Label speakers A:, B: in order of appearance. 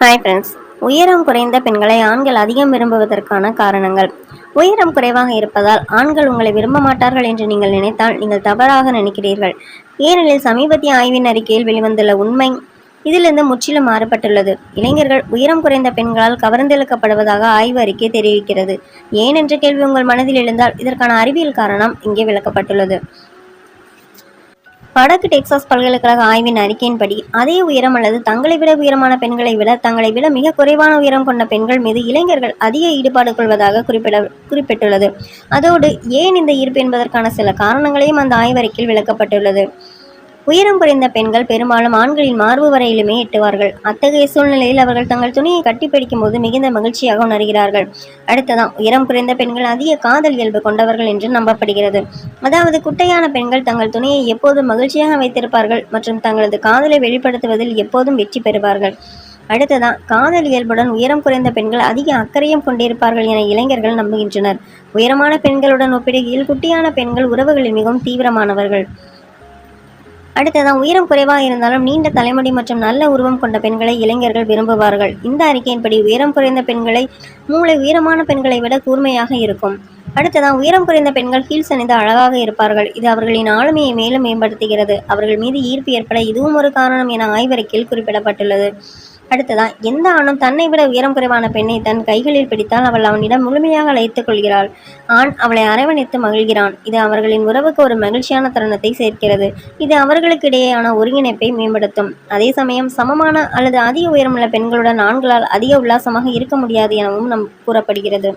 A: Hi friends உயரம் குறைந்த பெண்களை ஆண்கள் அதிகம் விரும்புவதற்கான காரணங்கள். உயரம் குறைவாக இருப்பதால் ஆண்கள் உங்களை விரும்ப மாட்டார்கள் என்று நீங்கள் நினைத்தால் நீங்கள் தவறாக நினைக்கிறீர்கள். ஏனெனில் சமீபத்திய ஆய்வின் அறிக்கையில் வெளிவந்துள்ள உண்மை இதிலிருந்து முற்றிலும் மாறுபட்டுள்ளது. இளைஞர்கள் உயரம் குறைந்த பெண்களால் கவர்ந்தெழுக்கப்படுவதாக ஆய்வு அறிக்கை தெரிவிக்கிறது. ஏன் என்ற கேள்வி உங்கள் மனதில் எழுந்தால் இதற்கான அறிவியல் காரணம் இங்கே விளக்கப்பட்டுள்ளது. வடக்கு டெக்சாஸ் பல்கலைக்கழக ஆய்வின் அறிக்கையின்படி அதே உயரம் அல்லது தங்களை விட உயரமான பெண்களை விட தங்களை விட மிக குறைவான உயரம் கொண்ட பெண்கள் மீது இளைஞர்கள் அதிக ஈடுபாடு கொள்வதாக குறிப்பிட குறிப்பிட்டுள்ளது. அதோடு ஏன் இந்த ஈர்ப்பு என்பதற்கான சில காரணங்களையும் அந்த ஆய்வறிக்கையில் விளக்கப்பட்டுள்ளது. உயரம் குறைந்த பெண்கள் பெரும்பாலும் ஆண்களின் மார்பு வரையிலுமே எட்டுவார்கள். அத்தகைய சூழ்நிலையில் அவர்கள் தங்கள் துணியை கட்டிப்பிடிக்கும் போது மிகுந்த மகிழ்ச்சியாக உணர்கிறார்கள். அடுத்ததான் உயரம் குறைந்த பெண்கள் அதிக காதல் இயல்பு கொண்டவர்கள் என்று நம்பப்படுகிறது. அதாவது குட்டையான பெண்கள் தங்கள் துணியை எப்போதும் மகிழ்ச்சியாக வைத்திருப்பார்கள் மற்றும் தங்களது காதலை வெளிப்படுத்துவதில் எப்போதும் வெற்றி பெறுவார்கள். அடுத்ததான் காதல் இயல்புடன் உயரம் குறைந்த பெண்கள் அதிக அக்கறையும் கொண்டிருப்பார்கள் என இளைஞர்கள் நம்புகின்றனர். உயரமான பெண்களுடன் ஒப்பிடுகையில் குட்டியான பெண்கள் உறவுகளில் மிகவும் தீவிரமானவர்கள். அடுத்ததான் உயரம் குறைவாக இருந்தாலும் நீண்ட தலைமுடி மற்றும் நல்ல உருவம் கொண்ட பெண்களை இளைஞர்கள் விரும்புவார்கள். இந்த அறிக்கையின்படி உயரம் குறைந்த பெண்களை மூளை உயரமான பெண்களை விட கூர்மையாக இருக்கும். அடுத்ததான் உயரம் குறைந்த பெண்கள் ஹீல்ஸ் அணிந்து அழகாக இருப்பார்கள். இது அவர்களின் ஆளுமையை மேலும் மேம்படுத்துகிறது. அவர்கள் மீது ஈர்ப்பு ஏற்பட இதுவும் ஒரு காரணம் என ஆய்வறிக்கையில் குறிப்பிடப்பட்டுள்ளது. அடுத்ததா எந்த ஆணும் தன்னை விட உயரம் குறைவான பெண்ணை தன் கைகளில் பிடித்தால் அவள் அவனிடம் முழுமையாக அழைத்துக் கொள்கிறாள். ஆண் அவளை அரவணைத்து மகிழ்கிறான். இது அவர்களின் உறவுக்கு ஒரு மகிழ்ச்சியான தருணத்தை சேர்க்கிறது. இது அவர்களுக்கு இடையேயான ஒருங்கிணைப்பை மேம்படுத்தும். அதே சமயம் சமமான அல்லது அதிக உயரமுள்ள பெண்களுடன் ஆண்களால் அதிக உல்லாசமாக இருக்க முடியாது எனவும் நம் கூறப்படுகிறது.